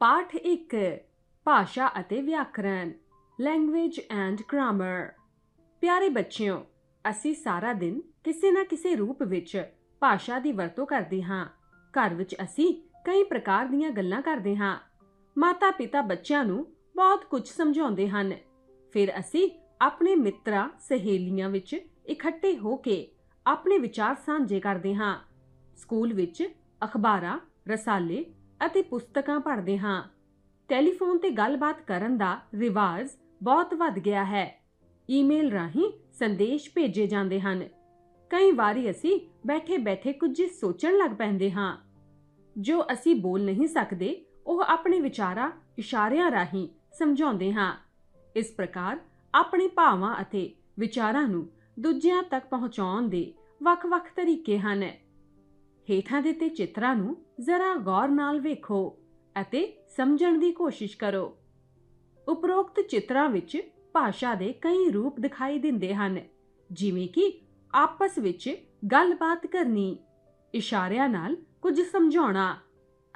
ਪਾਠ 1 ਭਾਸ਼ਾ ਅਤੇ ਵਿਆਕਰਣ ਲੈਂਗੁਏਜ ਐਂਡ ਗ੍ਰਾਮਰ ਪਿਆਰੇ ਬੱਚਿਓ, ਅਸੀਂ ਸਾਰਾ ਦਿਨ ਕਿਸੇ ਨਾ ਕਿਸੇ ਰੂਪ ਵਿੱਚ ਭਾਸ਼ਾ ਦੀ ਵਰਤੋਂ ਕਰਦੇ ਹਾਂ। ਘਰ ਵਿੱਚ ਅਸੀਂ ਕਈ ਪ੍ਰਕਾਰ ਦੀਆਂ ਗੱਲਾਂ ਕਰਦੇ ਹਾਂ। ਮਾਤਾ-ਪਿਤਾ ਬੱਚਿਆਂ ਨੂੰ ਬਹੁਤ ਕੁਝ ਸਮਝਾਉਂਦੇ ਹਨ। ਫਿਰ ਅਸੀਂ ਆਪਣੇ ਮਿੱਤਰਾਂ, ਸਹੇਲੀਆਂ ਵਿੱਚ ਇਕੱਠੇ ਹੋ ਕੇ ਆਪਣੇ ਵਿਚਾਰ ਸਾਂਝੇ ਕਰਦੇ ਹਾਂ। ਸਕੂਲ ਵਿੱਚ ਅਖਬਾਰਾਂ, ਰਸਾਲੇ ਅਤੇ ਪੁਸਤਕਾਂ ਪੜ੍ਹਦੇ ਹਾਂ। ਟੈਲੀਫੋਨ ਤੇ ਗੱਲਬਾਤ ਕਰਨ ਦਾ ਰਿਵਾਜ ਬਹੁਤ ਵੱਧ ਗਿਆ ਹੈ। ਈਮੇਲ ਰਾਹੀਂ ਸੰਦੇਸ਼ ਭੇਜੇ ਜਾਂਦੇ ਹਨ। ਕਈ ਵਾਰੀ ਅਸੀਂ ਬੈਠੇ-ਬੈਠੇ ਕੁਝ ਸੋਚਣ ਲੱਗ ਪੈਂਦੇ ਹਾਂ। ਜੋ ਅਸੀਂ ਬੋਲ ਨਹੀਂ ਸਕਦੇ, ਉਹ ਆਪਣੇ ਵਿਚਾਰਾਂ, ਇਸ਼ਾਰਿਆਂ ਰਾਹੀਂ ਸਮਝਾਉਂਦੇ ਹਾਂ। ਇਸ ਪ੍ਰਕਾਰ ਆਪਣੇ ਭਾਵਾਂ ਅਤੇ ਵਿਚਾਰਾਂ ਨੂੰ ਦੂਜਿਆਂ ਤੱਕ ਪਹੁੰਚਾਉਣ ਦੇ ਵੱਖ-ਵੱਖ ਤਰੀਕੇ ਹਨ। ਹੇਠਾਂ ਦਿੱਤੇ ਚਿੱਤਰਾਂ ਨੂੰ ਜ਼ਰਾ ਗੌਰ ਨਾਲ ਵੇਖੋ ਅਤੇ ਸਮਝਣ ਦੀ ਕੋਸ਼ਿਸ਼ ਕਰੋ। ਉਪਰੋਕਤ ਚਿੱਤਰਾਂ ਵਿੱਚ ਭਾਸ਼ਾ ਦੇ ਕਈ ਰੂਪ ਦਿਖਾਈ ਦਿੰਦੇ ਹਨ, ਜਿਵੇਂ ਕਿ ਆਪਸ ਵਿੱਚ ਗੱਲਬਾਤ ਕਰਨੀ, ਇਸ਼ਾਰਿਆਂ ਨਾਲ ਕੁਝ ਸਮਝਾਉਣਾ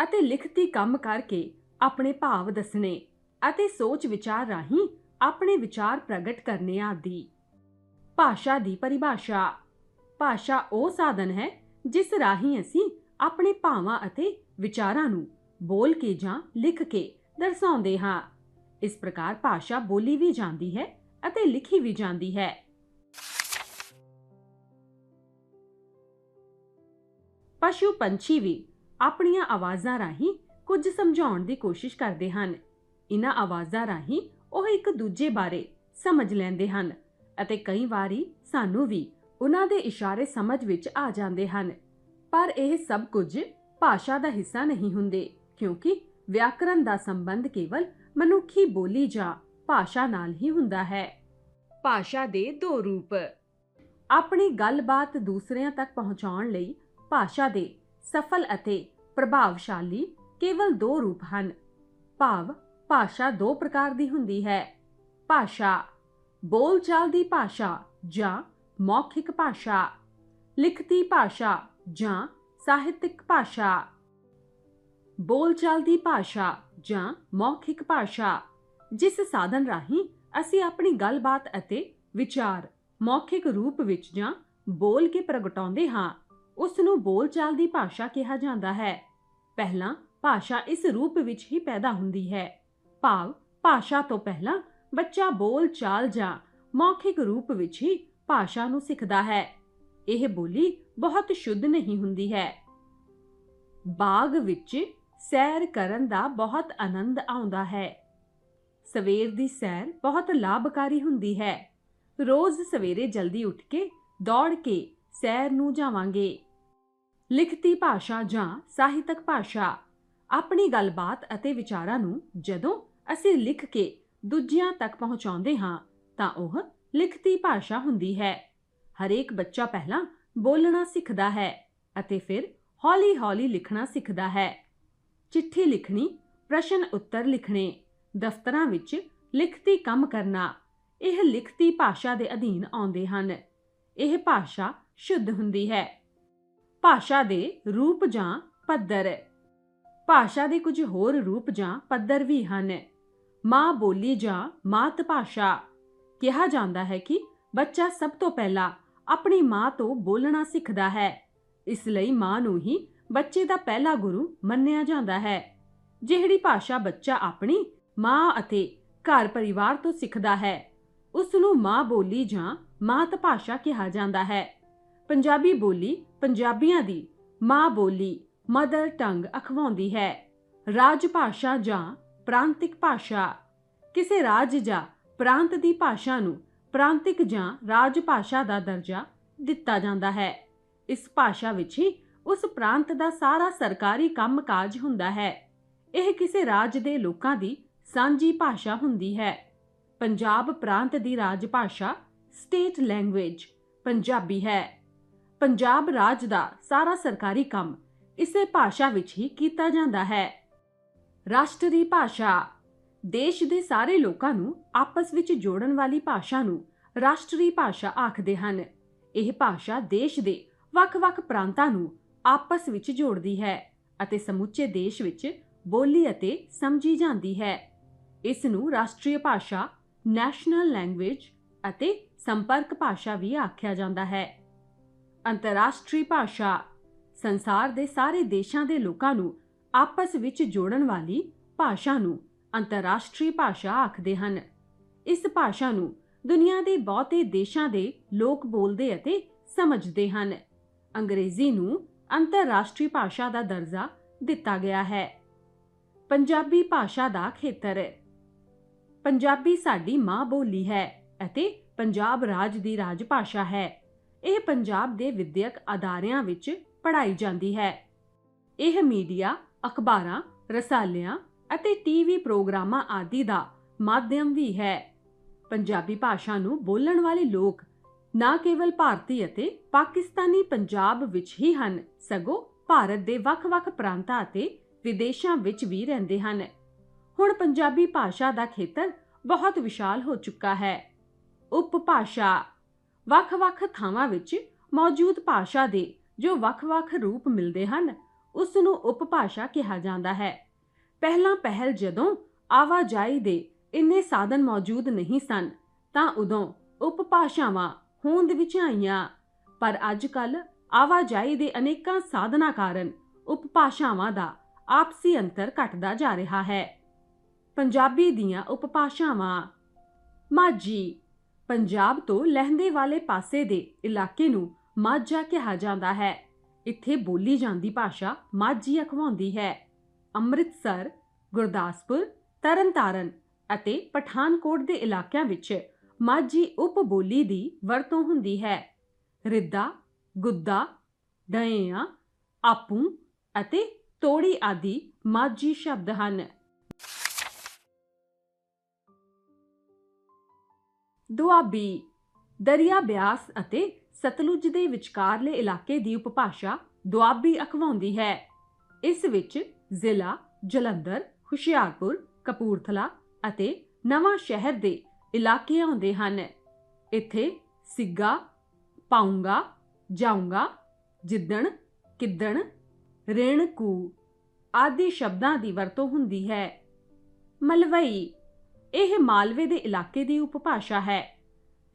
ਅਤੇ ਲਿਖਤੀ ਕੰਮ ਕਰਕੇ ਆਪਣੇ ਭਾਵ ਦੱਸਣੇ ਅਤੇ ਸੋਚ ਵਿਚਾਰ ਰਾਹੀਂ ਆਪਣੇ ਵਿਚਾਰ ਪ੍ਰਗਟ ਕਰਨੇ ਆਦਿ। ਭਾਸ਼ਾ ਦੀ ਪਰਿਭਾਸ਼ਾ। ਭਾਸ਼ਾ ਉਹ ਸਾਧਨ ਹੈ ਜਿਸ ਰਾਹੀਂ ਅਸੀਂ ਆਪਣੇ ਭਾਵਾਂ ਅਤੇ ਵਿਚਾਰਾਂ ਨੂੰ ਬੋਲ ਕੇ ਜਾਂ ਲਿਖ ਕੇ ਦਰਸਾਉਂਦੇ ਹਾਂ। ਇਸ ਪ੍ਰਕਾਰ ਭਾਸ਼ਾ ਬੋਲੀ ਵੀ ਜਾਂਦੀ ਹੈ ਅਤੇ ਲਿਖੀ ਵੀ ਜਾਂਦੀ ਹੈ। ਪਸ਼ੂ ਪੰਛੀ ਵੀ ਆਪਣੀਆਂ ਆਵਾਜ਼ਾਂ ਰਾਹੀਂ ਕੁਝ ਸਮਝਾਉਣ ਦੀ ਕੋਸ਼ਿਸ਼ ਕਰਦੇ ਹਨ। ਇਹਨਾਂ ਆਵਾਜ਼ਾਂ ਰਾਹੀਂ ਉਹ ਇੱਕ ਦੂਜੇ ਬਾਰੇ ਸਮਝ ਲੈਂਦੇ ਹਨ ਅਤੇ ਕਈ ਵਾਰੀ ਸਾਨੂੰ ਵੀ ਉਹਨਾਂ ਦੇ ਇਸ਼ਾਰੇ ਸਮਝ ਵਿੱਚ ਆ ਜਾਂਦੇ ਹਨ। ਪਰ ਇਹ ਸਭ ਕੁਝ ਭਾਸ਼ਾ ਦਾ ਹਿੱਸਾ ਨਹੀਂ ਹੁੰਦੇ ਕਿਉਂਕਿ ਵਿਆਕਰਣ ਦਾ ਸੰਬੰਧ ਕੇਵਲ ਮਨੁੱਖੀ ਬੋਲੀ ਜਾਂ ਭਾਸ਼ਾ ਨਾਲ ਹੀ ਹੁੰਦਾ ਹੈ। ਭਾਸ਼ਾ ਦੇ ਦੋ ਰੂਪ। ਆਪਣੀ ਗੱਲਬਾਤ ਦੂਸਰਿਆਂ ਤੱਕ ਪਹੁੰਚਾਉਣ ਲਈ ਭਾਸ਼ਾ ਦੇ ਸਫਲ ਅਤੇ ਪ੍ਰਭਾਵਸ਼ਾਲੀ ਕੇਵਲ ਦੋ ਰੂਪ ਹਨ। ਭਾਵ ਭਾਸ਼ਾ ਦੋ ਪ੍ਰਕਾਰ ਦੀ ਹੁੰਦੀ ਹੈ। ਭਾਸ਼ਾ ਬੋਲਚਾਲ ਦੀ ਭਾਸ਼ਾ ਜਾਂ ਮੌਖਿਕ ਭਾਸ਼ਾ ਲਿਖਤੀ ਭਾਸ਼ਾ ਜਾਂ ਸਾਹਿਤਿਕ ਭਾਸ਼ਾ। ਬੋਲਚਾਲ ਦੀ ਭਾਸ਼ਾ ਜਾਂ ਮੌਖਿਕ ਭਾਸ਼ਾ, ਜਿਸ ਸਾਧਨ ਰਾਹੀਂ ਅਸੀਂ ਆਪਣੀ ਗੱਲਬਾਤ ਅਤੇ ਵਿਚਾਰ ਮੌਖਿਕ ਰੂਪ ਵਿੱਚ ਜਾਂ ਬੋਲ ਕੇ ਪ੍ਰਗਟਾਉਂਦੇ ਹਾਂ ਉਸ ਨੂੰ ਬੋਲਚਾਲ ਦੀ ਭਾਸ਼ਾ ਕਿਹਾ ਜਾਂਦਾ ਹੈ। ਪਹਿਲਾਂ ਭਾਸ਼ਾ ਇਸ ਰੂਪ ਵਿੱਚ ਹੀ ਪੈਦਾ ਹੁੰਦੀ ਹੈ। ਭਾਵ ਭਾਸ਼ਾ ਤੋਂ ਪਹਿਲਾਂ ਬੱਚਾ ਬੋਲ ਚਾਲ ਜਾਂ ਮੌਖਿਕ ਰੂਪ ਵਿੱਚ ਹੀ ਭਾਸ਼ਾ ਨੂੰ ਸਿੱਖਦਾ ਹੈ। ਇਹ ਬੋਲੀ ਬਹੁਤ ਸ਼ੁੱਧ ਨਹੀਂ ਹੁੰਦੀ ਹੈ। ਬਾਗ ਵਿੱਚ ਸੈਰ ਕਰਨ ਦਾ ਬਹੁਤ ਆਨੰਦ ਆਉਂਦਾ ਹੈ। ਸਵੇਰ ਦੀ ਸੈਰ ਬਹੁਤ ਲਾਭਕਾਰੀ ਹੁੰਦੀ ਹੈ। ਰੋਜ਼ ਸਵੇਰੇ ਜਲਦੀ ਉੱਠ ਕੇ ਦੌੜ ਕੇ ਸੈਰ ਨੂੰ ਜਾਵਾਂਗੇ। ਲਿਖਤੀ ਭਾਸ਼ਾ ਜਾਂ ਸਾਹਿਤਕ ਭਾਸ਼ਾ, ਆਪਣੀ ਗੱਲਬਾਤ ਅਤੇ ਵਿਚਾਰਾਂ ਨੂੰ ਜਦੋਂ ਅਸੀਂ ਲਿਖ ਕੇ ਦੂਜਿਆਂ ਤੱਕ ਪਹੁੰਚਾਉਂਦੇ ਹਾਂ ਤਾਂ ਉਹ ਲਿਖਤੀ ਭਾਸ਼ਾ ਹੁੰਦੀ ਹੈ। ਹਰੇਕ ਬੱਚਾ ਪਹਿਲਾਂ ਬੋਲਣਾ ਸਿੱਖਦਾ ਹੈ ਅਤੇ ਫਿਰ ਹੌਲੀ-ਹੌਲੀ ਲਿਖਣਾ ਸਿੱਖਦਾ ਹੈ। ਚਿੱਠੀ ਲਿਖਣੀ, ਪ੍ਰਸ਼ਨ ਉੱਤਰ ਲਿਖਣੇ, ਦਫ਼ਤਰਾਂ ਵਿੱਚ ਲਿਖਤੀ ਕੰਮ ਕਰਨਾ, ਇਹ ਲਿਖਤੀ ਭਾਸ਼ਾ ਦੇ ਅਧੀਨ ਆਉਂਦੇ ਹਨ। ਇਹ ਭਾਸ਼ਾ ਸ਼ੁੱਧ ਹੁੰਦੀ ਹੈ। ਭਾਸ਼ਾ ਦੇ ਰੂਪ ਜਾਂ ਪੱਧਰ। ਭਾਸ਼ਾ ਦੇ ਕੁਝ ਹੋਰ ਰੂਪ ਜਾਂ ਪੱਧਰ ਵੀ ਹਨ। ਮਾਂ ਬੋਲੀ ਜਾਂ ਮਾਤ ਭਾਸ਼ਾ। ਕਿਹਾ ਜਾਂਦਾ ਹੈ ਕਿ ਬੱਚਾ ਸਭ ਤੋਂ ਪਹਿਲਾਂ ਆਪਣੀ ਮਾਂ ਤੋਂ ਬੋਲਣਾ ਸਿੱਖਦਾ ਹੈ। ਇਸ ਲਈ ਮਾਂ ਨੂੰ ਹੀ ਬੱਚੇ ਦਾ ਪਹਿਲਾ ਗੁਰੂ ਮੰਨਿਆ ਜਾਂਦਾ ਹੈ। ਜਿਹੜੀ ਭਾਸ਼ਾ ਬੱਚਾ ਆਪਣੀ ਮਾਂ ਅਤੇ ਘਰ ਪਰਿਵਾਰ ਤੋਂ ਸਿੱਖਦਾ ਹੈ ਉਸ ਨੂੰ ਮਾਂ ਬੋਲੀ ਜਾਂ ਮਾਤ ਭਾਸ਼ਾ ਕਿਹਾ ਜਾਂਦਾ ਹੈ। ਪੰਜਾਬੀ ਬੋਲੀ ਪੰਜਾਬੀਆਂ ਦੀ ਮਾਂ ਬੋਲੀ ਮਦਰ ਟੰਗ ਅਖਵਾਉਂਦੀ ਹੈ। ਰਾਜ ਭਾਸ਼ਾ ਜਾਂ ਪ੍ਰਾਂਤਿਕ ਭਾਸ਼ਾ। ਕਿਸੇ ਰਾਜ ਜਾਂ ਪ੍ਰਾਂਤ ਦੀ ਭਾਸ਼ਾ ਨੂੰ ਪ੍ਰਾਂਤਿਕ ਜਾਂ ਰਾਜ ਭਾਸ਼ਾ ਦਾ ਦਰਜਾ ਦਿੱਤਾ ਜਾਂਦਾ ਹੈ। ਇਸ ਭਾਸ਼ਾ ਵਿੱਚ ਹੀ ਉਸ ਪ੍ਰਾਂਤ ਦਾ ਸਾਰਾ ਸਰਕਾਰੀ ਕੰਮਕਾਜ ਹੁੰਦਾ ਹੈ। ਇਹ ਕਿਸੇ ਰਾਜ ਦੇ ਲੋਕਾਂ ਦੀ ਸਾਂਝੀ ਭਾਸ਼ਾ ਹੁੰਦੀ ਹੈ। ਪੰਜਾਬ ਪ੍ਰਾਂਤ ਦੀ ਰਾਜ ਭਾਸ਼ਾ ਸਟੇਟ ਲੈਂਗੁਏਜ, ਪੰਜਾਬੀ ਹੈ। ਪੰਜਾਬ ਰਾਜ ਦਾ ਸਾਰਾ ਸਰਕਾਰੀ ਕੰਮ ਇਸੇ ਭਾਸ਼ਾ ਵਿੱਚ ਹੀ ਕੀਤਾ ਜਾਂਦਾ ਹੈ। ਰਾਸ਼ਟਰੀ ਭਾਸ਼ਾ ਦੇਸ਼ ਦੇ ਸਾਰੇ ਲੋਕਾਂ ਨੂੰ ਆਪਸ ਵਿੱਚ ਜੋੜਨ ਵਾਲੀ ਭਾਸ਼ਾ ਨੂੰ ਰਾਸ਼ਟਰੀ ਭਾਸ਼ਾ ਆਖਦੇ ਹਨ। ਇਹ ਭਾਸ਼ਾ ਦੇਸ਼ ਦੇ ਵੱਖ-ਵੱਖ ਪ੍ਰਾਂਤਾਂ ਨੂੰ ਆਪਸ ਵਿੱਚ ਜੋੜਦੀ ਹੈ ਅਤੇ ਸਮੁੱਚੇ ਦੇਸ਼ ਵਿੱਚ ਬੋਲੀ ਅਤੇ ਸਮਝੀ ਜਾਂਦੀ ਹੈ। ਇਸ ਨੂੰ ਰਾਸ਼ਟਰੀ ਭਾਸ਼ਾ, ਨੈਸ਼ਨਲ ਲੈਂਗੁਏਜ ਅਤੇ ਸੰਪਰਕ ਭਾਸ਼ਾ ਵੀ ਆਖਿਆ ਜਾਂਦਾ ਹੈ। ਅੰਤਰਰਾਸ਼ਟਰੀ ਭਾਸ਼ਾ, ਸੰਸਾਰ ਦੇ ਸਾਰੇ ਦੇਸ਼ਾਂ ਦੇ ਲੋਕਾਂ ਨੂੰ ਆਪਸ ਵਿੱਚ ਜੋੜਨ ਵਾਲੀ ਭਾਸ਼ਾ ਨੂੰ ਅੰਤਰਰਾਸ਼ਟਰੀ ਭਾਸ਼ਾ ਆਖਦੇ ਹਨ। ਇਸ ਭਾਸ਼ਾ ਨੂੰ ਦੁਨੀਆ ਦੇ ਬਹੁਤੇ ਦੇਸ਼ਾਂ ਦੇ ਲੋਕ ਬੋਲਦੇ ਅਤੇ ਸਮਝਦੇ ਹਨ। ਅੰਗਰੇਜ਼ੀ ਨੂੰ ਅੰਤਰਰਾਸ਼ਟਰੀ ਭਾਸ਼ਾ ਦਾ ਦਰਜਾ ਦਿੱਤਾ ਗਿਆ ਹੈ। ਪੰਜਾਬੀ ਭਾਸ਼ਾ ਦਾ ਖੇਤਰ ਪੰਜਾਬੀ ਸਾਡੀ ਮਾਂ ਬੋਲੀ ਹੈ ਅਤੇ ਪੰਜਾਬ ਰਾਜ ਦੀ ਰਾਜ ਭਾਸ਼ਾ ਹੈ। ਇਹ ਪੰਜਾਬ ਦੇ ਵਿਦਿਅਕ ਅਦਾਰਿਆਂ ਵਿੱਚ ਪੜ੍ਹਾਈ ਜਾਂਦੀ ਹੈ। ਇਹ ਮੀਡੀਆ, ਅਖਬਾਰਾਂ, ਰਸਾਲਿਆਂ ਅਤੇ ਟੀਵੀ ਪ੍ਰੋਗਰਾਮਾਂ ਆਦਿ ਦਾ ਮਾਧਿਅਮ ਵੀ ਹੈ। ਪੰਜਾਬੀ ਭਾਸ਼ਾ ਨੂੰ ਬੋਲਣ ਵਾਲੇ ਲੋਕ ਨਾ ਕੇਵਲ ਭਾਰਤੀ ਅਤੇ ਪਾਕਿਸਤਾਨੀ ਪੰਜਾਬ ਵਿੱਚ ਹੀ ਹਨ, ਸਗੋਂ ਭਾਰਤ ਦੇ ਵੱਖ-ਵੱਖ ਪ੍ਰਾਂਤਾਂ ਅਤੇ ਵਿਦੇਸ਼ਾਂ ਵਿੱਚ ਵੀ ਰਹਿੰਦੇ ਹਨ। ਹੁਣ ਪੰਜਾਬੀ ਭਾਸ਼ਾ ਦਾ ਖੇਤਰ ਬਹੁਤ ਵਿਸ਼ਾਲ ਹੋ ਚੁੱਕਾ ਹੈ। ਉਪਭਾਸ਼ਾ ਵੱਖ-ਵੱਖ ਥਾਵਾਂ ਵਿੱਚ ਮੌਜੂਦ ਭਾਸ਼ਾ ਦੇ ਜੋ ਵੱਖ-ਵੱਖ ਰੂਪ ਮਿਲਦੇ ਹਨ ਉਸ ਨੂੰ ਉਪਭਾਸ਼ਾ ਕਿਹਾ ਜਾਂਦਾ ਹੈ। ਪਹਿਲਾਂ ਪਹਿਲ ਜਦੋਂ ਆਵਾਜਾਈ ਦੇ ਇੰਨੇ ਸਾਧਨ ਮੌਜੂਦ ਨਹੀਂ ਸਨ, ਤਾਂ ਉਦੋਂ ਉਪਭਾਸ਼ਾਵਾਂ ਹੋਂਦ ਵਿੱਚ ਆਈਆਂ। ਪਰ ਅੱਜ ਕੱਲ ਆਵਾਜਾਈ ਦੇ ਅਨੇਕਾਂ ਸਾਧਨਾਂ ਕਾਰਨ ਉਪਭਾਸ਼ਾਵਾਂ ਦਾ ਆਪਸੀ ਅੰਤਰ ਘਟਦਾ ਜਾ ਰਿਹਾ ਹੈ। ਪੰਜਾਬੀ ਦੀਆਂ ਉਪਭਾਸ਼ਾਵਾਂ। ਮਾਝੀ। ਪੰਜਾਬ ਤੋਂ ਲਹਿੰਦੇ ਵਾਲੇ ਪਾਸੇ ਦੇ ਇਲਾਕੇ ਨੂੰ ਮਾਝਾ ਕਿਹਾ ਜਾਂਦਾ ਹੈ। ਇੱਥੇ ਬੋਲੀ ਜਾਂਦੀ ਭਾਸ਼ਾ ਮਾਝੀ ਅਖਵਾਉਂਦੀ ਹੈ। ਅੰਮ੍ਰਿਤਸਰ, ਗੁਰਦਾਸਪੁਰ, ਤਰਨਤਾਰਨ ਅਤੇ ਪਠਾਨਕੋਟ ਦੇ ਇਲਾਕਿਆਂ ਵਿੱਚ ਮਾਝੀ ਉਪਬੋਲੀ ਦੀ ਵਰਤੋਂ ਹੁੰਦੀ ਹੈ। ਰਿੱਦਾ ਗੁੱਦਾ ਡਇਆਂ ਆਪੂ ਅਤੇ ਤੋੜੀ ਆਦਿ ਮਾਝੀ ਸ਼ਬਦ ਹਨ। ਦੁਆਬੀ, ਦਰਿਆ ਬਿਆਸ ਅਤੇ ਸਤਲੁਜ ਦੇ ਵਿਚਕਾਰਲੇ ਇਲਾਕੇ ਦੀ ਉਪਭਾਸ਼ਾ ਦੁਆਬੀ ਅਖਵਾਉਂਦੀ ਹੈ। ਇਸ ਵਿੱਚ ਜ਼ਿਲ੍ਹਾ ਜਲੰਧਰ, ਹੁਸ਼ਿਆਰਪੁਰ, ਕਪੂਰਥਲਾ ਅਤੇ ਨਵਾਂ ਸ਼ਹਿਰ ਦੇ ਇਲਾਕੇ ਆਉਂਦੇ ਹਨ। ਇੱਥੇ ਸਿੱਗਾ ਪਾਉਂਗਾ, ਜਾਉਂਗਾ, ਜਿੱਦਣ, ਕਿੱਦਣ, ਰੇਣਕੂ ਆਦਿ ਸ਼ਬਦਾਂ ਦੀ ਵਰਤੋਂ ਹੁੰਦੀ ਹੈ। ਮਲਵਈ ਇਹ ਮਾਲਵੇ ਦੇ ਇਲਾਕੇ ਦੀ ਉਪਭਾਸ਼ਾ ਹੈ।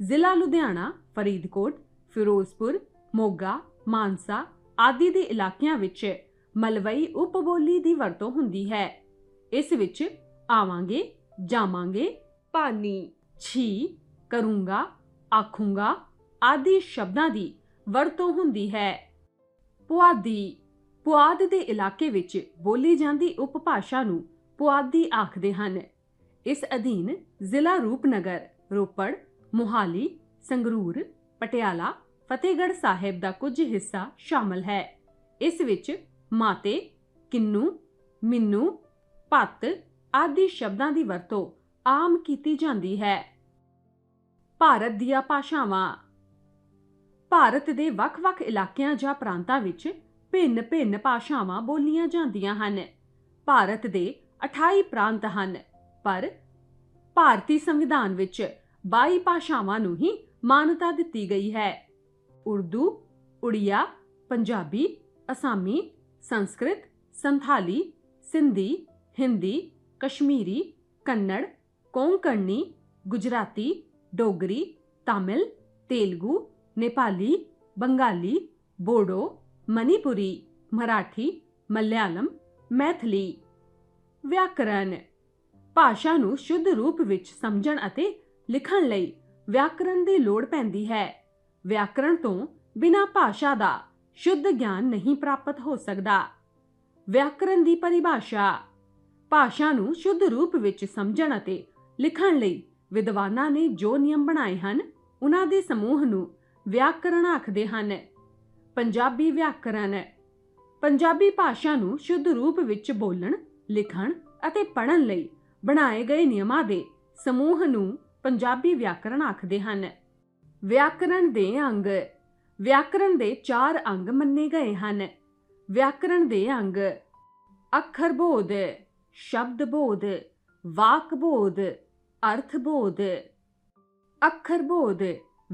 ਜ਼ਿਲ੍ਹਾ ਲੁਧਿਆਣਾ, ਫਰੀਦਕੋਟ, ਫਿਰੋਜ਼ਪੁਰ, ਮੋਗਾ, ਮਾਨਸਾ ਆਦਿ ਦੇ ਇਲਾਕਿਆਂ ਵਿੱਚ ਮਲਵਈ ਉਪਬੋਲੀ ਦੀ ਵਰਤੋਂ ਹੁੰਦੀ ਹੈ। ਇਸ ਵਿੱਚ ਆਵਾਂਗੇ, ਜਾਵਾਂਗੇ ਪਾਣੀ ਛੀ, ਕਰੂੰਗਾ, ਆਖੂੰਗਾ ਆਦਿ ਸ਼ਬਦਾਂ ਦੀ ਵਰਤੋਂ ਹੁੰਦੀ ਹੈ। ਪੁਆਧੀ, ਪੁਆਧ ਦੇ ਇਲਾਕੇ ਵਿੱਚ ਬੋਲੀ ਜਾਂਦੀ ਉਪਭਾਸ਼ਾ ਨੂੰ ਪੁਆਧੀ ਆਖਦੇ ਹਨ। ਇਸ ਅਧੀਨ ਜ਼ਿਲ੍ਹਾ ਰੂਪਨਗਰ, ਰੋਪੜ, ਮੁਹਾਲੀ, ਸੰਗਰੂਰ, ਪਟਿਆਲਾ, ਫਤਿਹਗੜ੍ਹ ਸਾਹਿਬ ਦਾ ਕੁਝ ਹਿੱਸਾ ਸ਼ਾਮਲ ਹੈ। ਇਸ ਵਿੱਚ ਮਾਤੇ, ਕਿੰਨੂ, ਮਿੰਨੂ ਪੱਤ ਆਦਿ ਸ਼ਬਦਾਂ ਦੀ ਵਰਤੋਂ ਆਮ ਕੀਤੀ ਜਾਂਦੀ ਹੈ। ਭਾਰਤ ਦੀਆਂ ਭਾਸ਼ਾਵਾਂ। ਭਾਰਤ ਦੇ ਵੱਖ-ਵੱਖ ਇਲਾਕਿਆਂ ਜਾਂ ਪ੍ਰਾਂਤਾਂ ਵਿੱਚ ਭਿੰਨ-ਭਿੰਨ ਭਾਸ਼ਾਵਾਂ ਬੋਲੀਆਂ ਜਾਂਦੀਆਂ ਹਨ। ਭਾਰਤ ਦੇ 28 ਪ੍ਰਾਂਤ ਹਨ, ਪਰ ਭਾਰਤੀ ਸੰਵਿਧਾਨ ਵਿੱਚ 22 ਭਾਸ਼ਾਵਾਂ ਨੂੰ ਹੀ ਮਾਨਤਾ ਦਿੱਤੀ ਗਈ ਹੈ। ਉਰਦੂ, ਉੜੀਆ, ਪੰਜਾਬੀ, ਅਸਾਮੀ ਸੰਸਕ੍ਰਿਤ ਸੰਥਾਲੀ ਸਿੰਧੀ ਹਿੰਦੀ ਕਸ਼ਮੀਰੀ ਕੰਨੜ ਕੋਂਕਣੀ ਗੁਜਰਾਤੀ ਡੋਗਰੀ ਤਾਮਿਲ ਤੇਲਗੂ ਨੇਪਾਲੀ ਬੰਗਾਲੀ ਬੋਡੋ ਮਨੀਪੁਰੀ ਮਰਾਠੀ ਮਲਿਆਲਮ ਮੈਥਲੀ ਵਿਆਕਰਨ ਭਾਸ਼ਾ ਨੂੰ ਸ਼ੁੱਧ ਰੂਪ ਵਿੱਚ ਸਮਝਣ ਅਤੇ ਲਿਖਣ ਲਈ ਵਿਆਕਰਨ ਦੀ ਲੋੜ ਪੈਂਦੀ ਹੈ ਵਿਆਕਰਣ ਤੋਂ ਬਿਨਾਂ ਭਾਸ਼ਾ ਦਾ ਸ਼ੁੱਧ ਗਿਆਨ ਨਹੀਂ ਪ੍ਰਾਪਤ ਹੋ ਸਕਦਾ। ਵਿਆਕਰਨ ਦੀ ਪਰਿਭਾਸ਼ਾ, ਭਾਸ਼ਾ ਨੂੰ ਸ਼ੁੱਧ ਰੂਪ ਵਿੱਚ ਸਮਝਣ ਅਤੇ ਲਿਖਣ ਲਈ ਵਿਦਵਾਨਾਂ ਨੇ ਜੋ ਨਿਯਮ ਬਣਾਏ ਹਨ, ਉਹਨਾਂ ਦੇ ਸਮੂਹ ਨੂੰ ਵਿਆਕਰਣ ਆਖਦੇ ਹਨ। ਪੰਜਾਬੀ ਵਿਆਕਰਣ ਪੰਜਾਬੀ ਭਾਸ਼ਾ ਨੂੰ ਸ਼ੁੱਧ ਰੂਪ ਵਿੱਚ ਬੋਲਣ, ਲਿਖਣ ਅਤੇ ਪੜ੍ਹਨ ਲਈ ਬਣਾਏ ਗਏ ਨਿਯਮਾਂ ਦੇ ਸਮੂਹ ਨੂੰ ਪੰਜਾਬੀ ਵਿਆਕਰਣ ਆਖਦੇ ਹਨ। ਵਿਆਕਰਣ ਦੇ ਅੰਗ ਵਿਆਕਰਣ ਦੇ ਚਾਰ ਅੰਗ ਮੰਨੇ ਗਏ ਹਨ। ਵਿਆਕਰਣ ਦੇ ਅੰਗ ਅੱਖਰ ਬੋਧ, ਸ਼ਬਦ ਬੋਧ, ਵਾਕ ਬੋਧ, ਅਰਥ ਬੋਧ। ਅੱਖਰ ਬੋਧ,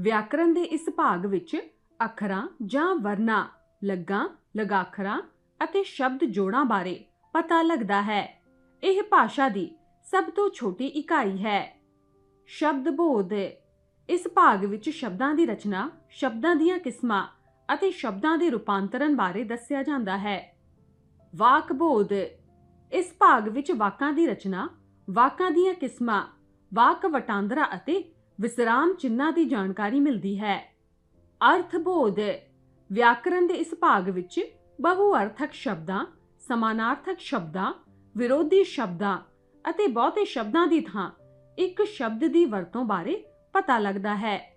ਵਿਆਕਰਣ ਦੇ ਇਸ ਭਾਗ ਵਿੱਚ ਅੱਖਰਾਂ ਜਾਂ ਵਰਨਾ ਲੱਗਾ, ਲਗਾਖਰਾਂ ਅਤੇ ਸ਼ਬਦ ਜੋੜਾਂ ਬਾਰੇ ਪਤਾ ਲੱਗਦਾ ਹੈ। ਇਹ ਭਾਸ਼ਾ ਦੀ ਸਭ ਤੋਂ ਛੋਟੀ ਇਕਾਈ ਹੈ। ਸ਼ਬਦ ਬੋਧ ਇਸ ਭਾਗ ਵਿੱਚ ਸ਼ਬਦਾਂ ਦੀ ਰਚਨਾ, ਸ਼ਬਦਾਂ ਦੀਆਂ ਕਿਸਮਾਂ ਅਤੇ ਸ਼ਬਦਾਂ ਦੇ ਰੂਪਾਂਤਰਨ ਬਾਰੇ ਦੱਸਿਆ ਜਾਂਦਾ ਹੈ। ਵਾਕ ਬੋਧ ਇਸ ਭਾਗ ਵਿੱਚ ਵਾਕਾਂ ਦੀ ਰਚਨਾ, ਵਾਕਾਂ ਦੀਆਂ ਕਿਸਮਾਂ, ਵਾਕ ਵਟਾਂਦਰਾ ਅਤੇ ਵਿਸਰਾਮ ਚਿੰਨ੍ਹਾਂ ਦੀ ਜਾਣਕਾਰੀ ਮਿਲਦੀ ਹੈ। ਅਰਥ ਬੋਧ ਵਿਆਕਰਣ ਦੇ ਇਸ ਭਾਗ ਵਿੱਚ ਬਹੁ ਅਰਥਕ ਸ਼ਬਦਾਂ, ਸਮਾਨਾਰਥਕ ਸ਼ਬਦਾਂ, ਵਿਰੋਧੀ ਸ਼ਬਦਾਂ ਅਤੇ ਬਹੁਤੇ ਸ਼ਬਦਾਂ ਦੀ ਥਾਂ ਇੱਕ ਸ਼ਬਦ ਦੀ ਵਰਤੋਂ ਬਾਰੇ ਪਤਾ ਲੱਗਦਾ ਹੈ।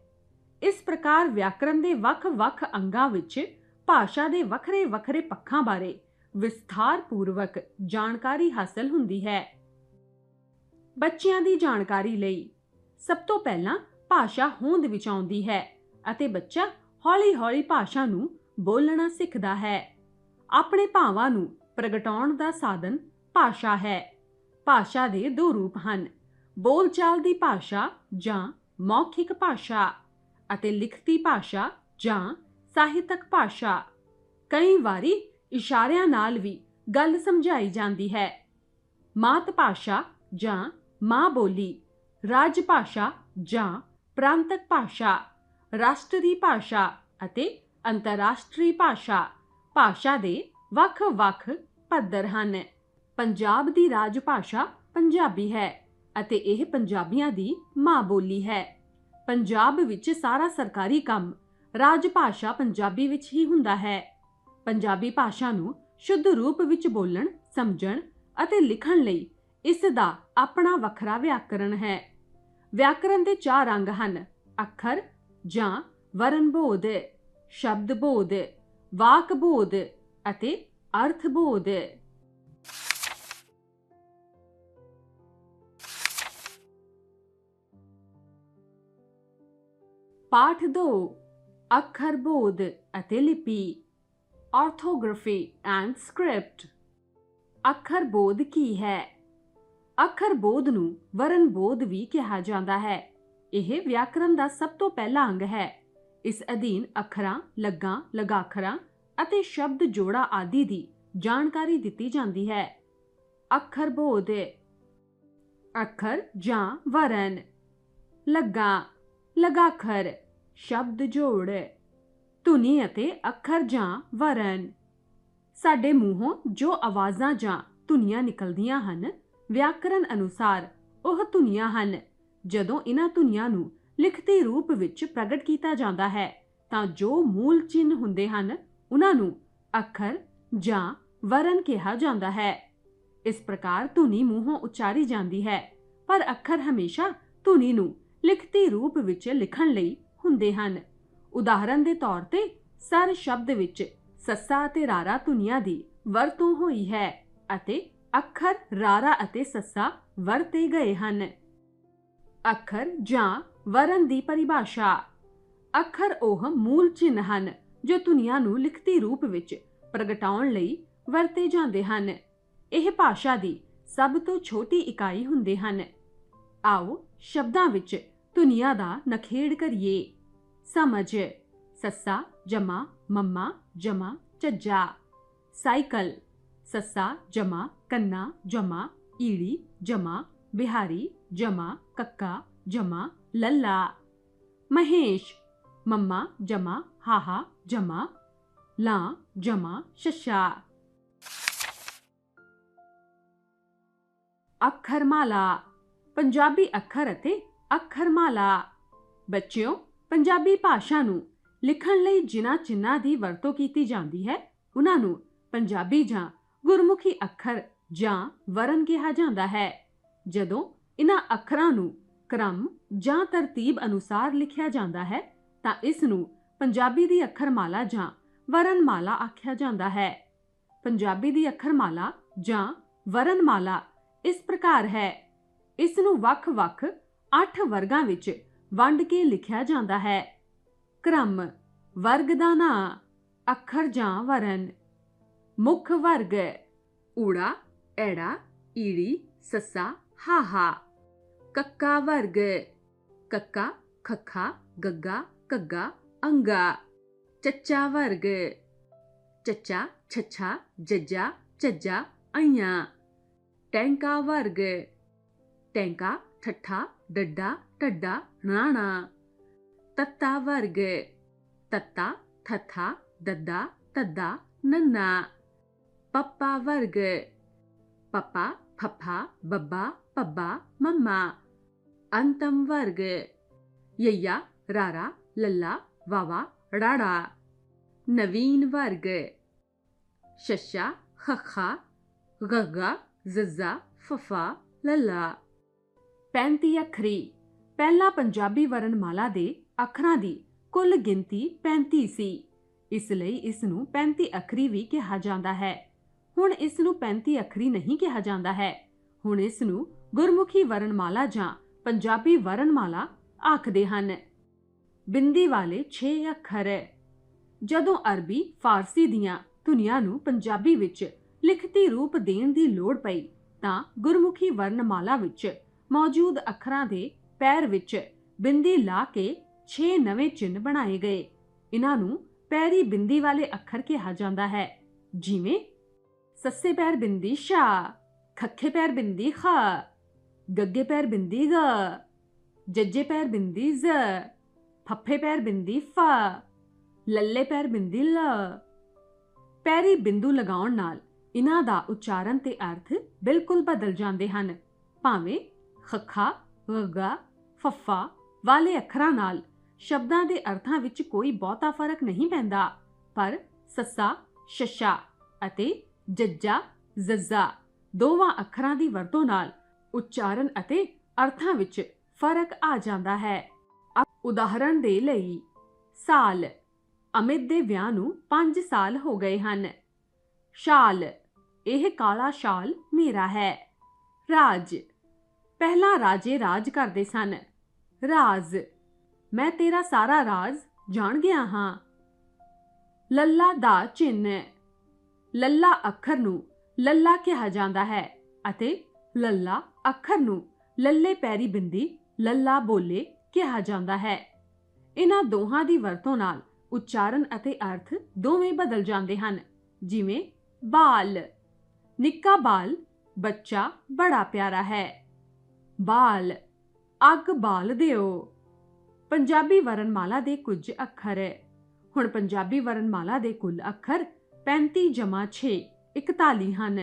ਇਸ ਪ੍ਰਕਾਰ ਵਿਆਕਰਣ ਦੇ ਵੱਖ-ਵੱਖ ਅੰਗਾਂ ਵਿੱਚ ਭਾਸ਼ਾ ਦੇ ਵੱਖਰੇ-ਵੱਖਰੇ ਪੱਖਾਂ ਬਾਰੇ ਵਿਸਥਾਰਪੂਰਵਕ ਜਾਣਕਾਰੀ ਹਾਸਲ ਹੁੰਦੀ ਹੈ। ਬੱਚਿਆਂ ਦੀ ਜਾਣਕਾਰੀ ਲਈ ਸਭ ਤੋਂ ਪਹਿਲਾਂ ਭਾਸ਼ਾ ਹੋਂਦ ਵਿੱਚ ਆਉਂਦੀ ਹੈ ਅਤੇ ਬੱਚਾ ਹੌਲੀ-ਹੌਲੀ ਭਾਸ਼ਾ ਨੂੰ ਬੋਲਣਾ ਸਿੱਖਦਾ ਹੈ। ਆਪਣੇ ਭਾਵਾਂ ਨੂੰ ਪ੍ਰਗਟਾਉਣ ਦਾ ਸਾਧਨ ਭਾਸ਼ਾ ਹੈ। ਭਾਸ਼ਾ ਦੇ ਦੋ ਰੂਪ ਹਨ। ਬੋਲਚਾਲ ਦੀ ਭਾਸ਼ਾ ਜਾਂ ਮੌਖਿਕ ਭਾਸ਼ਾ ਅਤੇ ਲਿਖਤੀ ਭਾਸ਼ਾ ਜਾਂ ਸਾਹਿਤਕ ਭਾਸ਼ਾ। ਕਈ ਵਾਰੀ ਇਸ਼ਾਰਿਆਂ ਨਾਲ ਵੀ ਗੱਲ ਸਮਝਾਈ ਜਾਂਦੀ ਹੈ। ਮਾਤ ਭਾਸ਼ਾ ਜਾਂ ਮਾਂ ਬੋਲੀ, ਰਾਜ ਭਾਸ਼ਾ ਜਾਂ ਪ੍ਰਾਂਤਕ ਭਾਸ਼ਾ, ਰਾਸ਼ਟਰੀ ਭਾਸ਼ਾ ਅਤੇ ਅੰਤਰਰਾਸ਼ਟਰੀ ਭਾਸ਼ਾ ਭਾਸ਼ਾ ਦੇ ਵੱਖ-ਵੱਖ ਪੱਧਰ ਹਨ। ਪੰਜਾਬ ਦੀ ਰਾਜ ਭਾਸ਼ਾ ਪੰਜਾਬੀ ਹੈ। ਅਤੇ ਇਹ ਪੰਜਾਬੀਆਂ ਦੀ ਮਾਂ ਬੋਲੀ ਹੈ। ਪੰਜਾਬ ਵਿੱਚ ਸਾਰਾ ਸਰਕਾਰੀ ਕੰਮ ਰਾਜ ਭਾਸ਼ਾ ਪੰਜਾਬੀ ਵਿੱਚ ਹੀ ਹੁੰਦਾ ਹੈ। ਪੰਜਾਬੀ ਭਾਸ਼ਾ ਨੂੰ ਸ਼ੁੱਧ ਰੂਪ ਵਿੱਚ ਬੋਲਣ, ਸਮਝਣ ਅਤੇ ਲਿਖਣ ਲਈ ਇਸ ਦਾ ਆਪਣਾ ਵੱਖਰਾ ਵਿਆਕਰਣ ਹੈ। ਵਿਆਕਰਣ ਦੇ ਚਾਰ ਅੰਗ ਹਨ, ਅੱਖਰ ਜਾਂ ਵਰਨ ਬੋਧ, ਸ਼ਬਦ ਬੋਧ, ਵਾਕ ਬੋਧ ਅਤੇ ਅਰਥ ਬੋਧ। ਪਾਠ 2 ਅੱਖਰ ਬੋਧ ਅਤੇ ਲਿਪੀ ਆਰਥੋਗ੍ਰਾਫੀ ਐਂਡ ਸਕ੍ਰਿਪਟ ਅੱਖਰ ਬੋਧ ਕੀ ਹੈ? ਅੱਖਰ ਬੋਧ ਨੂੰ ਵਰਨ ਬੋਧ ਵੀ ਕਿਹਾ ਜਾਂਦਾ ਹੈ। ਇਹ ਵਿਆਕਰਣ ਦਾ ਸਭ ਤੋਂ ਪਹਿਲਾ ਅੰਗ ਹੈ। ਇਸ ਅਧੀਨ ਅੱਖਰਾਂ, ਲੱਗਾਂ, ਲਗਾਖਰਾਂ ਅਤੇ ਸ਼ਬਦ ਜੋੜਾ ਆਦਿ ਦੀ ਜਾਣਕਾਰੀ ਦਿੱਤੀ ਜਾਂਦੀ ਹੈ। ਅੱਖਰ ਬੋਧ। ਅੱਖਰ ਜਾਂ ਵਰਨ। ਲੱਗਾ। ਲਗਾਖਰ। ਸ਼ਬਦ ਜੋੜ, ਧੁਨੀ ਅਤੇ ਅੱਖਰ ਜਾਂ ਵਰਨ ਸਾਡੇ ਮੂੰਹੋਂ ਜੋ ਆਵਾਜ਼ਾਂ ਜਾਂ ਧੁਨੀਆਂ ਨਿਕਲਦੀਆਂ ਹਨ ਵਿਆਕਰਣ ਅਨੁਸਾਰ ਉਹ ਧੁਨੀਆਂ ਹਨ। ਜਦੋਂ ਇਹਨਾਂ ਧੁਨੀਆਂ ਨੂੰ ਲਿਖਤੀ ਰੂਪ ਵਿੱਚ ਪ੍ਰਗਟ ਕੀਤਾ ਜਾਂਦਾ ਹੈ, ਤਾਂ ਜੋ ਮੂਲ ਚਿੰਨ ਹੁੰਦੇ ਹਨ ਉਹਨਾਂ ਨੂੰ ਅੱਖਰ ਜਾਂ ਵਰਨ ਕਿਹਾ ਜਾਂਦਾ ਹੈ। ਇਸ ਪ੍ਰਕਾਰ ਧੁਨੀ ਮੂੰਹੋਂ ਉਚਾਰੀ ਜਾਂਦੀ ਹੈ, ਪਰ ਅੱਖਰ ਹਮੇਸ਼ਾ ਧੁਨੀ ਨੂੰ ਲਿਖਤੀ ਰੂਪ ਵਿੱਚ ਲਿਖਣ ਲਈ ਹੁੰਦੇ ਹਨ। ਉਦਾਹਰਨ ਦੇ ਤੌਰ ਤੇ, ਸਰ ਸ਼ਬਦ ਵਿੱਚ ਸੱਸਾ ਅਤੇ ਰਾਰਾ ਧੁਨੀਆਂ ਦੀ ਵਰਤੋਂ ਹੋਈ ਹੈ ਅਤੇ ਅੱਖਰ, ਰਾਰਾ ਅਤੇ ਸੱਸਾ ਵਰਤੇ ਗਏ ਹਨ। ਅੱਖਰ ਜਾਂ ਵਰਨ ਦੀ ਪਰਿਭਾਸ਼ਾ। ਅੱਖਰ ਉਹ ਮੂਲ ਚਿੰਨ੍ਹ ਹਨ ਜੋ ਧੁਨੀਆਂ ਨੂੰ ਲਿਖਤੀ ਰੂਪ ਵਿੱਚ ਪ੍ਰਗਟਾਉਣ ਲਈ ਵਰਤੇ ਜਾਂਦੇ ਹਨ। ਇਹ ਭਾਸ਼ਾ ਦੀ ਸਭ ਤੋਂ ਛੋਟੀ ਇਕਾਈ ਹੁੰਦੇ ਹਨ। ਆਓ ਸ਼ਬਦਾਂ ਵਿੱਚ ਧੁਨੀਆਂ ਦਾ ਨਖੇੜ ਕਰੀਏ। ਸਮਝ। ਸੱਸਾ, ਜਮਾ, ਮੰਮਾ, ਜਮਾ ਚੱਜਾ ਸਾਈਕਲ। ਸੱਸਾ, ਜਮਾ, ਕੰਨਾ, ਜਮਾ, ਈੜੀ, ਜਮਾ, ਬਿਹਾਰੀ, ਜਮਾ, ਕੱਕਾ, ਜਮਾ, ਲੱਲਾ। ਮਹੇਸ਼। ਮੰਮਾ, ਜਮਾ, ਹਾਹਾ, ਜਮਾ, ਲਾਂ, ਜਮਾ, ਸ਼ਸ਼ਾ। ਅੱਖਰਮਾਲਾ। ਪੰਜਾਬੀ ਅੱਖਰ ਅਤੇ ਅੱਖਰਮਾਲਾ। ਬੱਚਿਓ ਪੰਜਾਬੀ ਭਾਸ਼ਾ ਨੂੰ ਲਿਖਣ ਲਈ ਜਿਨ੍ਹਾਂ ਚਿੰਨ੍ਹਾਂ ਦੀ ਵਰਤੋਂ ਕੀਤੀ ਜਾਂਦੀ ਹੈ, ਉਹਨਾਂ ਨੂੰ ਪੰਜਾਬੀ ਜਾਂ ਗੁਰਮੁਖੀ ਅੱਖਰ ਜਾਂ ਵਰਨ ਕਿਹਾ ਜਾਂਦਾ ਹੈ। ਜਦੋਂ ਇਹਨਾਂ ਅੱਖਰਾਂ ਨੂੰ ਕ੍ਰਮ ਜਾਂ ਤਰਤੀਬ ਅਨੁਸਾਰ ਲਿਖਿਆ ਜਾਂਦਾ ਹੈ, ਤਾਂ ਇਸ ਨੂੰ ਪੰਜਾਬੀ ਦੀ ਅੱਖਰਮਾਲਾ ਜਾਂ ਵਰਨਮਾਲਾ ਆਖਿਆ ਜਾਂਦਾ ਹੈ। ਪੰਜਾਬੀ ਦੀ ਅੱਖਰਮਾਲਾ ਜਾਂ ਵਰਨਮਾਲਾ ਇਸ ਪ੍ਰਕਾਰ ਹੈ। ਇਸ ਨੂੰ ਵੱਖ-ਵੱਖ 8 ਵਰਗਾਂ ਵਿੱਚ ਵੰਡ ਕੇ ਲਿਖਿਆ ਜਾਂਦਾ ਹੈ। ਕ੍ਰਮ, ਵਰਗ ਦਾ ਨਾਂ, ਅੱਖਰ ਜਾਂ ਵਰਨ ਮੁੱਖ ਵਰਗ, ਊੜਾ, ਐੜਾ, ਈੜੀ, ਸੱਸਾ, ਹਾਹਾ। ਕੱਕਾ ਵਰਗ, ਕੱਕਾ, ਖੱਖਾ, ਗੱਗਾ ਕੱਗਾ ਅੰਗਾ। ਚੱਚਾ ਵਰਗ, ਚੱਚਾ, ਛੱਛਾ, ਜੱਜਾ ਚੱਜਾ ਅਈਆਂ। ਟੈਂਕਾ ਵਰਗ, ਟੈਂਕਾ ਠੱਠਾ ਡੱਡਾ ਢੱਡਾ ਨਾਣਾ ਤੱਤਾ ਵਰਗ ਤੱਤਾ ਠੱਠਾ ਡੱਡਾ ਤੱਦਾ ਨੰਨਾ ਪੱਪਾ ਵਰਗ ਪਪਾ ਫੱਫਾ ਬੱਬਾ ਪੱਬਾ ਮੰਮਾ ਅੰਤਮ ਵਰਗ ਯਯਾ ਰਾਰਾ ਲੱਲਾ ਵਾਵਾ ਰਾੜਾ ਨਵੀਨ ਵਰਗ ਸ਼ਸ਼ਾ ਖਖਾ ਗਗਾ ਜ਼ਜ਼ਾ ਫਫਾ ਲੱਲਾ 35 ਅੱਖਰੀ, ਪਹਿਲਾ ਪੰਜਾਬੀ ਵਰਣਮਾਲਾ ਦੇ ਅੱਖਰਾਂ ਦੀ ਕੁੱਲ ਗਿਣਤੀ 35 ਸੀ। ਇਸ ਲਈ ਇਸ ਨੂੰ 35 ਅੱਖਰੀ ਵੀ ਕਿਹਾ ਜਾਂਦਾ ਹੈ। ਹੁਣ ਇਸ ਨੂੰ 35 ਅੱਖਰੀ ਨਹੀਂ ਕਿਹਾ ਜਾਂਦਾ ਹੈ। ਹੁਣ ਇਸ ਨੂੰ ਗੁਰਮੁਖੀ ਵਰਣਮਾਲਾ ਜਾਂ ਪੰਜਾਬੀ ਵਰਣਮਾਲਾ ਆਖਦੇ ਹਨ। ਬਿੰਦੀ ਵਾਲੇ 6 ਅੱਖਰ। ਜਦੋਂ ਅਰਬੀ, ਫਾਰਸੀ ਦੀਆਂ ਧੁਨੀਆਂ ਨੂੰ ਪੰਜਾਬੀ ਵਿੱਚ ਲਿਖਤੀ ਰੂਪ ਦੇਣ ਦੀ ਲੋੜ ਪਈ, ਤਾਂ ਗੁਰਮੁਖੀ ਵਰਣਮਾਲਾ ਵਿੱਚ ਮੌਜੂਦ ਅੱਖਰਾਂ ਦੇ ਪੈਰ ਵਿੱਚ ਬਿੰਦੀ ਲਾ ਕੇ 6 ਨਵੇਂ ਚਿੰਨ੍ਹ ਬਣਾਏ ਗਏ। ਇਹਨਾਂ ਨੂੰ ਪੈਰੀ ਬਿੰਦੀ ਵਾਲੇ ਅੱਖਰ ਕਿਹਾ ਜਾਂਦਾ ਹੈ। ਜਿਵੇਂ, ਸੱਸੇ ਪੈਰ ਬਿੰਦੀ ਸ਼ਾ, ਖੱਖੇ ਪੈਰ ਬਿੰਦੀ ਖ, ਗੱਗੇ ਪੈਰ ਬਿੰਦੀ ਗ, ਜੱਜੇ ਪੈਰ ਬਿੰਦੀ ਜ਼, ਫੱਫੇ ਪੈਰ ਬਿੰਦੀ ਫ, ਲੱਲੇ ਪੈਰ ਬਿੰਦੀ ਲ। ਪੈਰੀ ਬਿੰਦੂ ਲਗਾਉਣ ਨਾਲ ਇਹਨਾਂ ਦਾ ਉਚਾਰਨ ਤੇ ਅਰਥ ਬਿਲਕੁਲ ਬਦਲ ਜਾਂਦੇ ਹਨ। ਭਾਵੇਂ ਖੱਖਾ ਗੱਗਾ ਫੱਫਾ ਵਾਲੇ ਅੱਖਰਾਂ ਨਾਲ ਸ਼ਬਦਾਂ ਦੇ ਅਰਥਾਂ ਵਿੱਚ ਕੋਈ ਬਹੁਤਾ ਫ਼ਰਕ ਨਹੀਂ ਪੈਂਦਾ। ਪਰ ਸੱਸਾ, ਸ਼ਸ਼ਾ ਅਤੇ ਜੱਜਾ, ਜ਼ੱਜ਼ਾ ਦੋਵਾਂ ਅੱਖਰਾਂ ਦੀ ਵਰਤੋਂ ਨਾਲ ਉਚਾਰਨ ਅਤੇ ਅਰਥਾਂ ਵਿੱਚ ਫ਼ਰਕ ਆ ਜਾਂਦਾ ਹੈ। ਉਦਾਹਰਣ ਦੇ ਲਈ, ਸਾਲ ਅਮਿਤ ਦੇ ਵਿਆਹ ਨੂੰ 5 ਸਾਲ ਹੋ ਗਏ ਹਨ। ਸ਼ਾਲ, ਇਹ ਕਾਲਾ ਸ਼ਾਲ ਮੇਰਾ ਹੈ। ਰਾਜ ਪਹਿਲਾਂ ਰਾਜੇ ਰਾਜ ਕਰਦੇ ਸਨ। ਰਾਜ਼, ਮੈਂ ਤੇਰਾ ਸਾਰਾ ਰਾਜ਼ ਜਾਣ ਗਿਆ ਹਾਂ। ਲੱਲਾ ਦਾ ਚਿੰਨ ਲੱਲਾ ਅੱਖਰ ਨੂੰ ਲੱਲਾ ਕਿਹਾ ਜਾਂਦਾ ਹੈ ਅਤੇ ਲੱਲਾ ਅੱਖਰ ਨੂੰ ਲੱਲੇ ਪੈਰੀ ਬਿੰਦੀ ਲੱਲਾ ਬੋਲੇ ਕਿਹਾ ਜਾਂਦਾ ਹੈ। ਇਹਨਾਂ ਦੋਹਾਂ ਦੀ ਵਰਤੋਂ ਨਾਲ ਉਚਾਰਨ ਅਤੇ ਅਰਥ ਦੋਵੇਂ ਬਦਲ ਜਾਂਦੇ ਹਨ, ਜਿਵੇਂ ਬਾਲ। ਨਿੱਕਾ ਬਾਲ ਬੱਚਾ ਬੜਾ ਪਿਆਰਾ ਹੈ। ਬਾਲ, ਅੱਗ ਬਾਲ ਦਿਓ। ਪੰਜਾਬੀ ਵਰਣਮਾਲਾ ਦੇ ਕੁਝ ਅੱਖਰ ਹੁਣ ਪੰਜਾਬੀ ਵਰਣਮਾਲਾ ਦੇ ਕੁੱਲ ਅੱਖਰ 35 ਜਮਾ 6 41 ਹਨ।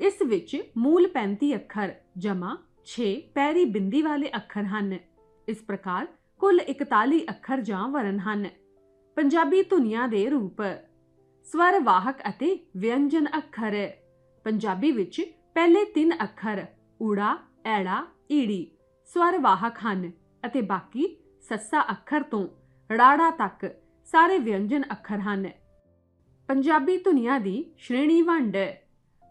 ਇਸ ਵਿੱਚ ਮੂਲ 35 ਅੱਖਰ ਜਮਾ 6 ਪੈਰੀ ਬਿੰਦੀ ਵਾਲੇ ਅੱਖਰ ਹਨ। ਇਸ ਪ੍ਰਕਾਰ ਕੁੱਲ 41 ਅੱਖਰ ਜਾਂ ਵਰਨ ਹਨ। ਪੰਜਾਬੀ ਧੁਨੀਆਂ ਦੇ ਰੂਪ, ਸਵਰ ਵਾਹਕ ਅਤੇ ਵਿਅੰਜਨ ਅੱਖਰ ਪੰਜਾਬੀ ਵਿੱਚ ਪਹਿਲੇ ਤਿੰਨ ਅੱਖਰ ਊੜਾ ਐੜਾ, ਈੜੀ ਸਵਰ ਵਾਹਕ ਹਨ ਅਤੇ ਬਾਕੀ ਸੱਸਾ ਅੱਖਰ ਤੋਂ ਰਾੜਾ ਤੱਕ ਸਾਰੇ ਵਿਅੰਜਨ ਅੱਖਰ ਹਨ। ਪੰਜਾਬੀ ਧੁਨੀਆਂ ਦੀ ਸ਼੍ਰੇਣੀ ਵੰਡ।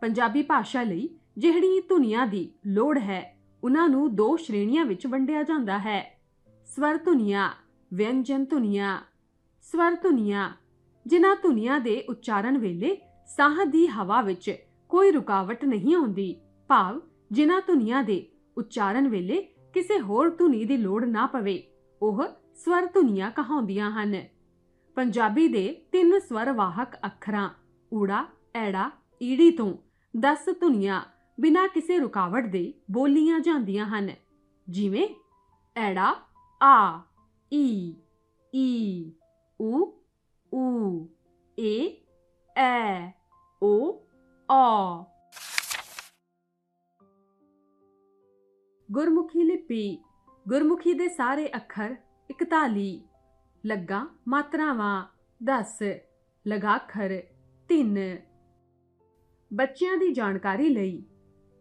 ਪੰਜਾਬੀ ਭਾਸ਼ਾ ਲਈ ਜਿਹੜੀ ਧੁਨੀਆਂ ਦੀ ਲੋੜ ਹੈ, ਉਹਨਾਂ ਨੂੰ ਦੋ ਸ਼੍ਰੇਣੀਆਂ ਵਿੱਚ ਵੰਡਿਆ ਜਾਂਦਾ ਹੈ। ਸਵਰ ਧੁਨੀਆਂ, ਵਿਅੰਜਨ ਧੁਨੀਆਂ। ਸਵਰ ਧੁਨੀਆਂ, ਜਿਨ੍ਹਾਂ ਧੁਨੀਆਂ ਦੇ ਉਚਾਰਨ ਵੇਲੇ ਸਾਹ ਦੀ ਹਵਾ ਵਿੱਚ ਕੋਈ ਰੁਕਾਵਟ ਨਹੀਂ ਆਉਂਦੀ, ਭਾਵ ਜਿਨ੍ਹਾਂ ਧੁਨੀਆਂ ਦੇ ਉਚਾਰਨ ਵੇਲੇ ਕਿਸੇ ਹੋਰ ਧੁਨੀ ਦੀ ਲੋੜ ਨਾ ਪਵੇ, ਉਹ ਸਵਰ ਧੁਨੀਆਂ ਕਹਾਉਂਦੀਆਂ ਹਨ। ਪੰਜਾਬੀ ਦੇ ਤਿੰਨ ਸਵਰ ਵਾਹਕ ਅੱਖਰਾਂ, ਊੜਾ, ਐੜਾ, ਈੜੀ ਤੋਂ 10 ਧੁਨੀਆਂ ਬਿਨਾਂ ਕਿਸੇ ਰੁਕਾਵਟ ਦੇ ਬੋਲੀਆਂ ਜਾਂਦੀਆਂ ਹਨ। ਜਿਵੇਂ, ਐੜਾ, ਆ, ਈ ਈ, ਊ ਊ, ਏ, ਐ, ਓ ਆ ਗੁਰਮੁਖੀ ਲਿਪੀ, ਗੁਰਮੁਖੀ ਦੇ ਸਾਰੇ ਅੱਖਰ 41 ਲੱਗਾ ਮਾਤਰਾਵਾਂ 10 ਲਗਾਖਰ 3 ਬੱਚਿਆਂ ਦੀ ਜਾਣਕਾਰੀ ਲਈ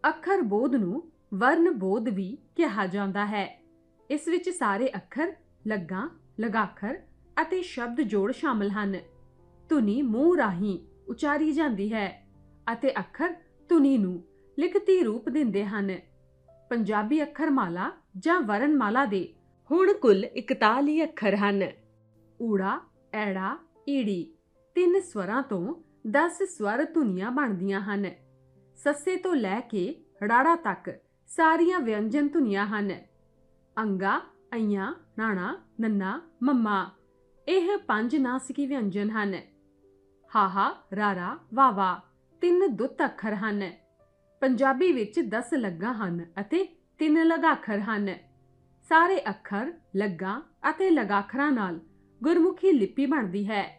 ਅੱਖਰ ਬੋਧ ਨੂੰ ਵਰਨ ਬੋਧ ਵੀ ਕਿਹਾ ਜਾਂਦਾ ਹੈ। ਇਸ ਵਿੱਚ ਸਾਰੇ ਅੱਖਰ, ਲੱਗਾ ਲਗਾਖਰ ਅਤੇ ਸ਼ਬਦ ਜੋੜ ਸ਼ਾਮਲ ਹਨ। ਧੁਨੀ ਮੂੰਹ ਰਾਹੀਂ ਉਚਾਰੀ ਜਾਂਦੀ ਹੈ ਅਤੇ ਅੱਖਰ ਧੁਨੀ ਨੂੰ ਲਿਖਤੀ ਰੂਪ ਦਿੰਦੇ ਹਨ। ਪੰਜਾਬੀ ਅੱਖਰਮਾਲਾ ਜਾਂ ਵਰਣਮਾਲਾ ਦੇ ਹੁਣ ਕੁੱਲ 41 ਅੱਖਰ ਹਨ। ਊੜਾ, ਐੜਾ, ਈੜੀ ਤਿੰਨ ਸਵਰਾਂ ਤੋਂ 10 ਸਵਰ ਧੁਨੀਆਂ ਬਣਦੀਆਂ ਹਨ। ਸੱਸੇ ਤੋਂ ਲੈ ਕੇ ਰਾੜਾ ਤੱਕ ਸਾਰੀਆਂ ਵਿਅੰਜਨ ਧੁਨੀਆਂ ਹਨ। ਅੰਗਾ, ਅਈਆਂ ਨਾਣਾ ਨੰਨਾ, ਮੰਮਾ ਇਹ ਪੰਜ ਨਾਸਿਕੀ ਵਿਅੰਜਨ ਹਨ। ਹਾਹਾ, ਰਾਰਾ, ਵਾਵਾ ਤਿੰਨ ਦੁੱਤ ਅੱਖਰ ਹਨ। ਪੰਜਾਬੀ ਵਿੱਚ 10 ਲੱਗਾ ਹਨ ਅਤੇ ਤਿੰਨ ਲਗਾਖਰ ਹਨ। ਸਾਰੇ ਅੱਖਰ ਲੱਗਾ ਅਤੇ ਲਗਾਖਰਾਂ ਨਾਲ ਗੁਰਮੁਖੀ ਲਿਪੀ ਬਣਦੀ ਹੈ।